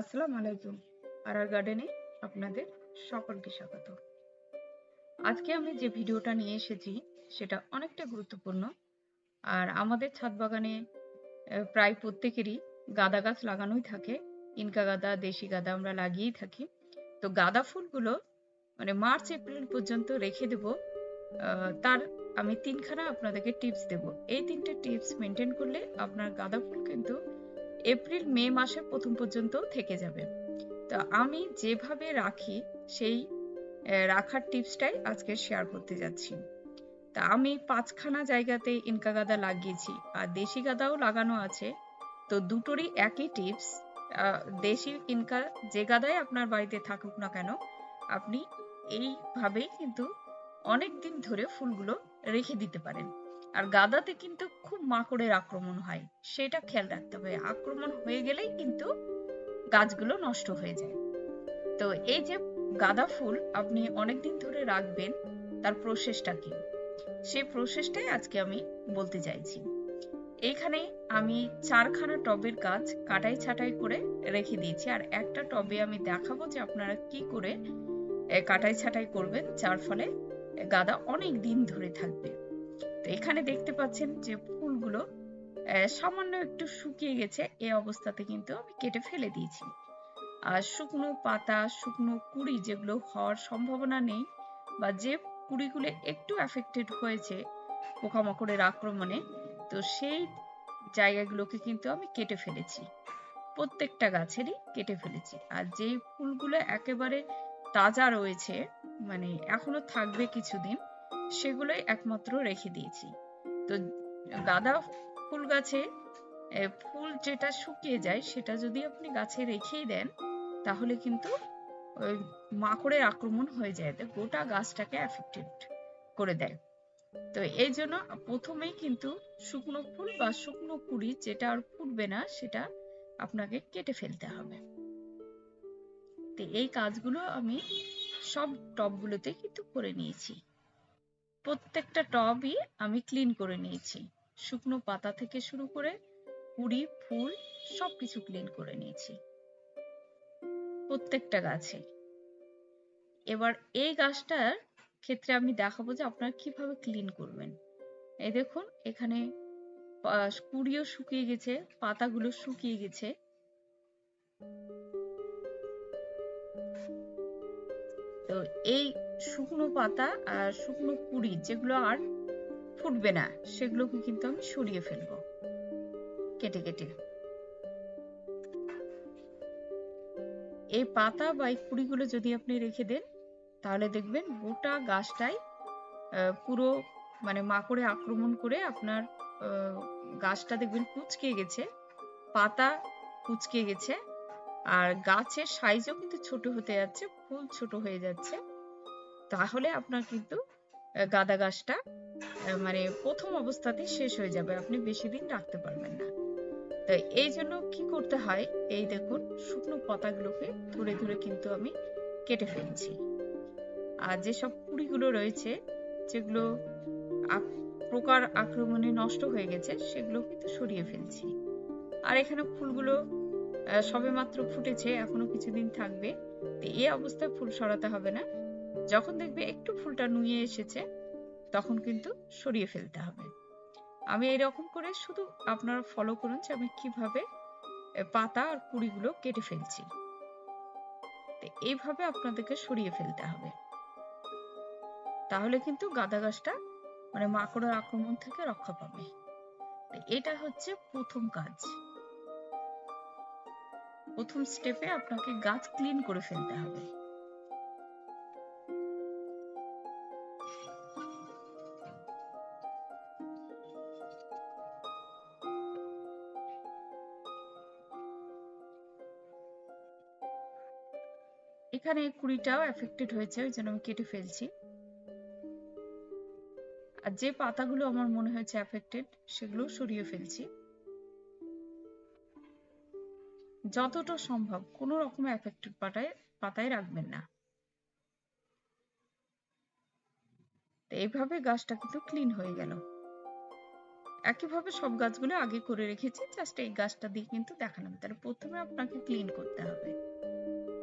আসসালামু আলাইকুম আর আর গার্ডেনে আপনাদের সকলকে স্বাগত। আজকে আমি যে ভিডিওটা নিয়ে এসেছি, সেটা অনেকটা গুরুত্বপূর্ণ। আর আমাদের ছাদ বাগানে প্রায় প্রত্যেকেরই গাঁদা গাছ লাগানোই থাকে। ইনকা গাঁদা, দেশি গাঁদা আমরা লাগিয়েই থাকি। তো গাঁদা ফুলগুলো মানে মার্চ, এপ্রিল পর্যন্ত রেখে দেব। তার আমি তিনখানা আপনাদেরকে টিপস দেব। এই তিনটে টিপস মেনটেন করলে আপনার গাঁদা ফুল কিন্তু এপ্রিল, মে মাসে প্রথম পর্যন্ত থেকে যাবে। তো আমি যেভাবে রাখি, সেই রাখার টিপসটাই আজকে শেয়ার করতে যাচ্ছি। তা আমি পাঁচখানা জায়গাতে ইনকা গাদা লাগিয়েছি, আর দেশি গাদাও লাগানো আছে। তো দুটোরই একই টিপস দেশি ইনকা যে গাদাই আপনার বাড়িতে থাকুক না কেন, আপনি এইভাবেই কিন্তু অনেক দিন ধরে ফুলগুলো রেখে দিতে পারেন। আর গাদাতে কিন্তু খুব মাকড়ের আক্রমণ হয়, সেটা খেয়াল রাখতে হবে। আক্রমণ হয়ে গেলেই কিন্তু গাছগুলো নষ্ট হয়ে যায়। তো এই যে গাঁদা ফুল আপনি অনেকদিন ধরে রাখবেন, তার প্রসেসটা কি? সেই প্রসেসটাই আজকে আমি বলতে চাইছি। এইখানে আমি চারখানা টবের গাছ কাটাই ছাটাই করে রেখে দিয়েছি, আর একটা টবে আমি দেখাবো যে আপনারা কি করে কাটাই ছাটাই করবেন, যার ফলে গাদা অনেক দিন ধরে থাকবে। তো এখানে দেখতে পাচ্ছেন যে ফুলগুলো সামান্য একটু শুকিয়ে গেছে। এই অবস্থাতে কিন্তু আমি কেটে ফেলে দিয়েছি। আর শুকনো পাতা, শুকনো কুড়ি যেগুলো হওয়ার সম্ভাবনা নেই বা যে কুড়িগুলো একটু অ্যাফেক্টেড হয়েছে পোকামাকড়ের আক্রমণে, তো সেই জায়গাগুলোকে কিন্তু আমি কেটে ফেলেছি। প্রত্যেকটা গাছেরই কেটে ফেলেছি। আর যেই ফুলগুলো একেবারে তাজা রয়েছে মানে এখনও থাকবে কিছুদিন সেগুলোই একমাত্র রেখে দিয়েছি। তো গাঁদা ফুল গাছে ফুল যেটা শুকিয়ে যায় সেটা যদি আপনি গাছে রেখেই দেন, তাহলে কিন্তু ওই মাকড়ের আক্রমণ হয়ে যায়। তো গোটা গাছটাকে অ্যাফেক্টেড করে দেয়। তো এই জন্য প্রথমেই কিন্তু শুকনো ফুল বা শুকনো কুড়ি যেটা আর ফুটবে না, সেটা আপনাকে কেটে ফেলতে হবে। তো এই কাজগুলো আমি সব টবগুলোতে কিন্তু করে নিয়েছি। প্রত্যেকটা টবই আমি ক্লিন করে নিয়েছি। শুকনো পাতা থেকে শুরু করে কুড়ি, ফুল সবকিছু ক্লিন করে নিয়েছি। প্রত্যেকটা গাছে। এবার এই গাছটার ক্ষেত্রে আমি দেখাবো যে আপনারা কীভাবে ক্লিন করবেন। এই দেখুন, এখানে কুড়িও শুকিয়ে গেছে, পাতাগুলো শুকিয়ে গেছে। তো এই শুকনো পাতা আর শুকনো কুড়ি যেগুলো আর ফুটবে না, সেগুলোকে কিন্তু আমি সরিয়ে ফেলব। কেটে কেটে। এই পাতা বা এই কুড়িগুলো যদি আপনি রেখে দেন, তাহলে দেখবেন গোটা গাছটাই পুরো মানে মাকড়ে আক্রমণ করে আপনার গাছটা দেখবেন কুচকে গেছে, পাতা কুচকে গেছে আর গাছের সাইজও কিন্তু ছোট হতে যাচ্ছে, ফুল ছোট হয়ে যাচ্ছে। তাহলে আপনার কিন্তু গাঁদা গাছটা মানে প্রথম অবস্থাতেই শেষ হয়ে যাবে, আপনি বেশি দিন রাখতে পারবেন না। তো এই জন্য কি করতে হয়, এই দেখুন, শুকনো পাতাগুলোকে ধরে ধরে কিন্তু আমি কেটে ফেলছি। আর যেসব কুড়িগুলো রয়েছে, যেগুলো পোকার আক্রমণে নষ্ট হয়ে গেছে, সেগুলো কিন্তু সরিয়ে ফেলছি। আর এখানে ফুলগুলো আহ, সবেমাত্র ফুটেছে এখনও কিছুদিন থাকবে। তো এই অবস্থায় ফুল সরাতে হবে না। যখন দেখবে একটু ফুলটা নুয়ে এসেছে তখন কিন্তু সরিয়ে ফেলতে হবে। আমি এরকম করে শুধু আপনারা ফলো করুন যে আমি কীভাবে পাতা আর কুড়িগুলো কেটে ফেলছি। তো এইভাবে আপনাদেরকে সরিয়ে ফেলতে হবে। তাহলে কিন্তু গাঁদা গাছটা মানে মাকড়ের আক্রমণ থেকে রক্ষা পাবে। এটা হচ্ছে প্রথম কাজ। প্রথম স্টেপে আপনাকে গাছ ক্লিন করে ফেলতে হবে। এখানে কুড়িটাও এফেক্টেড হয়েছে, ওই জন্য আমি কেটে ফেলছি। আর যে পাতাগুলো আমার মনে হয়েছে এফেক্টেড সেগুলো সরিয়ে ফেলছি। যতটা সম্ভব কোনো রকম এফেক্টেড পাতায় পাতায় রাখবেন না। এইভাবে গাছটা কিন্তু ক্লিন হয়ে গেল। একইভাবে সব গাছগুলো আগে করে রেখেছি জাস্ট এই গাছটা দিয়ে কিন্তু দেখালাম। তাহলে প্রথমে আপনাকে ক্লিন করতে হবে।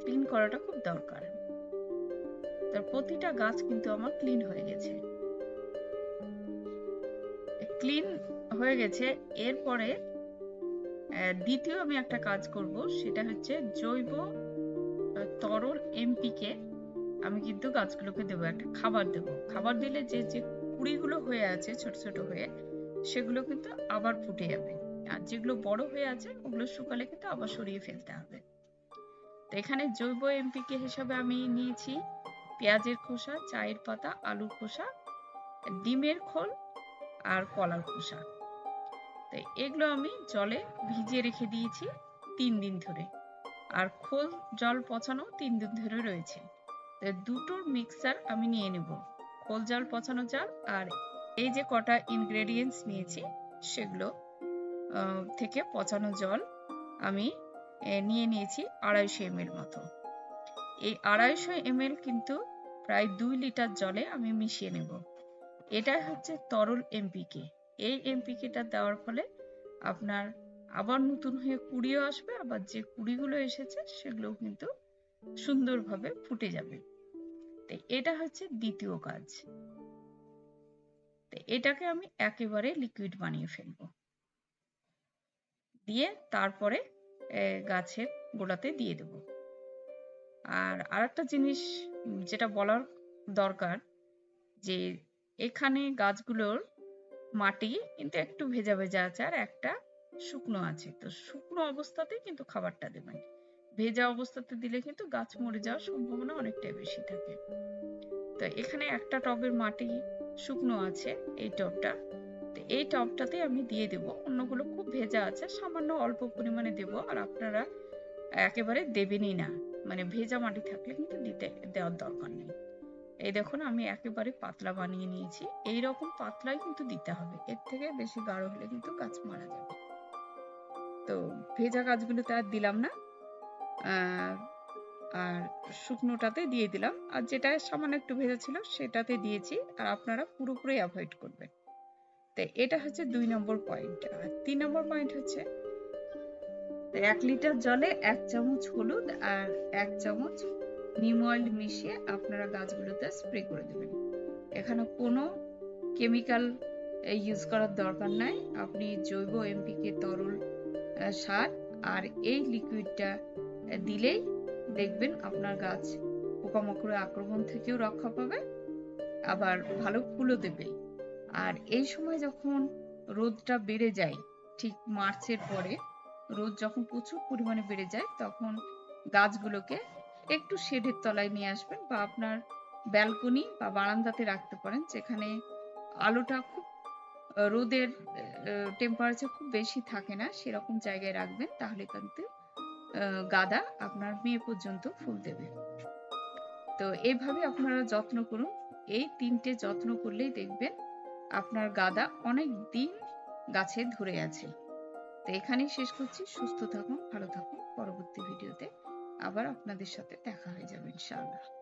ক্লিন করাটা খুব দরকার। তার প্রতিটা গাছ কিন্তু আমার ক্লিন হয়ে গেছে। ক্লিন হয়ে গেছে, এরপরে দ্বিতীয় আমি একটা কাজ করব, সেটা হচ্ছে জৈব তরল এমপিকে আমি কিন্তু গাছগুলোকে দেবো, একটা খাবার দেব। খাবার দিলে যে যে কুড়িগুলো হয়ে আছে, ছোট ছোট হয়ে, সেগুলো কিন্তু আবার ফুটে যাবে। আর যেগুলো বড় হয়ে আছে, ওগুলো শুকালে কিন্তু আবার সরিয়ে ফেলতে হবে। তো এখানে জৈব এমপিকে হিসাবে আমি নিয়েছি পেঁয়াজের খোসা, চায়ের পাতা, আলুর খোসা, ডিমের খোল আর কলার খোসা। তো এগুলো আমি জলে ভিজিয়ে রেখে দিয়েছি তিন দিন ধরে। আর খোল, জল পচানো তিন দিন ধরে রয়েছে। দুটোর মিক্সচার আমি নিয়ে নেব। খোল, জল পচানো জল আর এই যে কটা ইনগ্রেডিয়েন্টস নিয়েছি, সেগুলো থেকে পচানো জল আমি নিয়ে নিয়েছি আড়াইশো এম মতো। এই আড়াইশো এম কিন্তু প্রায় দুই লিটার জলে আমি মিশিয়ে নেব। এটা হচ্ছে তরল এমপিকে। এই এমপিকেটা দেওয়ার ফলে আপনার আবার নতুন হয়ে কুড়িও আসবে, আবার যে কুড়িগুলো এসেছে সেগুলো কিন্তু সুন্দরভাবে ফুটে যাবে। এটা হচ্ছে দ্বিতীয় কাজ। এটাকে আমি একেবারে লিকুইড বানিয়ে ফেলব। দিয়ে তারপরে গাছের গোড়াতে দিয়ে দেব। আর আরেকটা জিনিস যেটা বলার দরকার যে এখানে গাছগুলোর মাটি, কিন্তু একটু ভেজা ভেজা আছে আর একটা শুকনো আছে। তো শুকনো অবস্থাতে কিন্তু খাবারটা দেবেন। ভেজা অবস্থাতে দিলে কিন্তু গাছ মরে যাওয়ার সম্ভাবনা অনেকটাই বেশি থাকে। তো এখানে একটা টবের মাটি শুকনো আছে, এই টবটা। তো এই টবটাতে আমি দিয়ে দেব অন্যগুলো খুব ভেজা আছে, সামান্য অল্প পরিমাণে দেব। আর আপনারা একেবারে দেবেনই না। মানে ভেজা মাটি থাকলে কিন্তু দিতে দেওয়ার দরকার নেই। এই দেখুন, আমি একেবারে পাতলা বানিয়ে নিয়েছি। এই রকম পাতলাই কিন্তু দিতে হবে। এর থেকে বেশি গাঢ় হলে কিন্তু গাছ মারা যাবে। তো ভেজা গাছগুলোতে আর দিলাম না। আর শুকনোটাতে দিয়ে দিলাম। আর যেটা সামান্য একটু ভেজা ছিল সেটাতে দিয়েছি। আর আপনারা পুরোপুরি অ্যাভয়েড করবেন। তো এটা হচ্ছে দুই নম্বর পয়েন্ট আর তিন নম্বর পয়েন্ট হচ্ছে এক লিটার জলে এক চামচ হলুদ আর এক চামচ নিম অয়েল মিশিয়ে আপনারা গাছগুলোতে স্প্রে করে দেবেন। এখানে কোনো কেমিক্যাল ইউজ করার দরকার নাই। আপনি জৈব এমপিকে তরল সার আর এই লিকুইডটা দিলেই দেখবেন আপনার গাছ পোকামাকড়ের আক্রমণ থেকেও রক্ষা পাবে, আবার ভালো ফুলও দেবে। আর এই সময় যখন রোদটা বেড়ে যায়, ঠিক মার্চের পরে, রোদ যখন প্রচুর পরিমাণে বেড়ে যায়, তখন গাছগুলোকে একটু শেডের তলায় নিয়ে আসবেন বা আপনার ব্যালকনি বা বারান্দাতে রাখতে পারেন, যেখানে আলোটা খুব রোদের টেম্পারেচার খুব বেশি থাকে না, সেরকম জায়গায় রাখবেন, তাহলে কিন্তু গাদা আপনার মে পর্যন্ত ফুল দেবে। তো এইভাবে আপনারা যত্ন করুন। এই তিনটে যত্ন করলেই দেখবেন আপনার গাদা অনেক দিন গাছে ধরে আছে। তো এখানেই শেষ করছি। সুস্থ থাকুন, ভালো থাকুন। পরবর্তী ভিডিওতে আবার আপনাদের সাথে দেখা হয়ে যাবে ইনশাআল্লাহ।